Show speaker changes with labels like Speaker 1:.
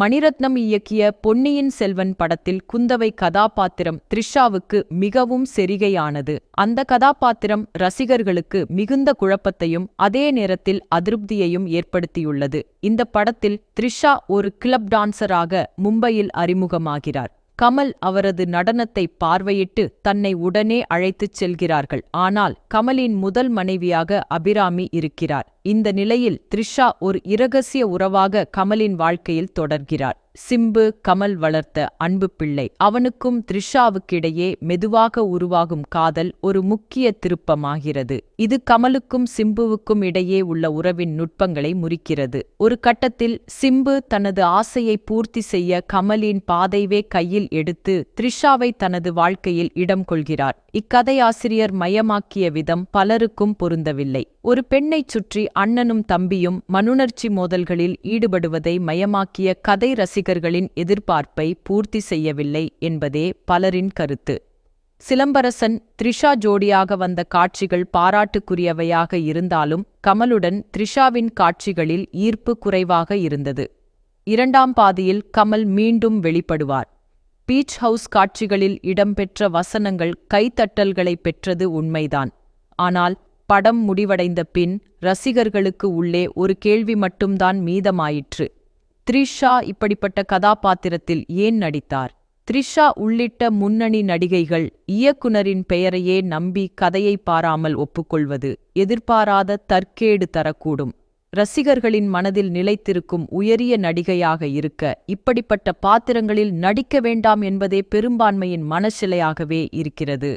Speaker 1: மணிரத்னம் இயக்கிய பொன்னியின் செல்வன் படத்தில் குந்தவை கதாபாத்திரம் த்ரிஷாவுக்கு மிகவும் செரிகையானது. அந்த கதாபாத்திரம் ரசிகர்களுக்கு மிகுந்த குழப்பத்தையும் அதே நேரத்தில் அதிருப்தியையும் ஏற்படுத்தியுள்ளது. இந்த படத்தில் த்ரிஷா ஒரு கிளப் டான்சராக மும்பையில் அறிமுகமாகிறார். கமல் அவரது நடனத்தை பார்வையிட்டு தன்னை உடனே அழைத்துச் செல்கிறார்கள். ஆனால் கமலின் முதல் மனைவியாக அபிராமி இருக்கிறார். இந்த நிலையில் த்ரிஷா ஒரு இரகசிய உறவாக கமலின் வாழ்க்கையில் தொடர்கிறார் சிம்பு கமல் வளர்த்த அன்பு பிள்ளை. அவனுக்கும் த்ரிஷாவுக்கிடையே மெதுவாக உருவாகும் காதல் ஒரு முக்கிய திருப்பமாகிறது. இது கமலுக்கும் சிம்புவுக்கும் இடையே உள்ள உறவின் நுட்பங்களை முறிக்கிறது. ஒரு கட்டத்தில் சிம்பு தனது ஆசையை பூர்த்தி செய்ய கமலின் பாதைவே கையில் எடுத்து த்ரிஷாவை தனது வாழ்க்கையில் இடம் கொள்கிறார். இக்கதையாசிரியர் மயமாக்கிய விதம் பலருக்கும் பொருந்தவில்லை. ஒரு பெண்ணைச் சுற்றி அண்ணனும் தம்பியும் மனுணர்ச்சி மோதல்களில் ஈடுபடுவதை மயமாக்கிய கதை ரசிகர்களின் எதிர்பார்ப்பை பூர்த்தி செய்யவில்லை என்பதே பலரின் கருத்து. சிலம்பரசன் த்ரிஷா ஜோடியாக வந்த காட்சிகள் பாராட்டுக்குரியவையாக இருந்தாலும் கமலுடன் த்ரிஷாவின் காட்சிகளில் ஈர்ப்பு குறைவாக இருந்தது. இரண்டாம் பாதியில் கமல் மீண்டும் வெளிப்படுவார். பீச் ஹவுஸ் காட்சிகளில் இடம்பெற்ற வசனங்கள் கைத்தட்டல்களை பெற்றது உண்மைதான். ஆனால் படம் முடிவடைந்த பின் ரசிகர்களுக்கு உள்ளே ஒரு கேள்வி மட்டும்தான் மீதமாயிற்று. த்ரிஷா இப்படிப்பட்ட கதாபாத்திரத்தில் ஏன் நடித்தார்? த்ரிஷா உள்ளிட்ட முன்னணி நடிகைகள் இயக்குனரின் பெயரையே நம்பி கதையை பாராமல் ஒப்புக்கொள்வது எதிர்பாராத தற்கேடு தரக்கூடும். ரசிகர்களின் மனதில் நிலைத்திருக்கும் உயரிய நடிகையாக இருக்க இப்படிப்பட்ட பாத்திரங்களில் நடிக்க வேண்டாம் என்பதே பெரும்பான்மையின் மனசிலையாகவே இருக்கிறது.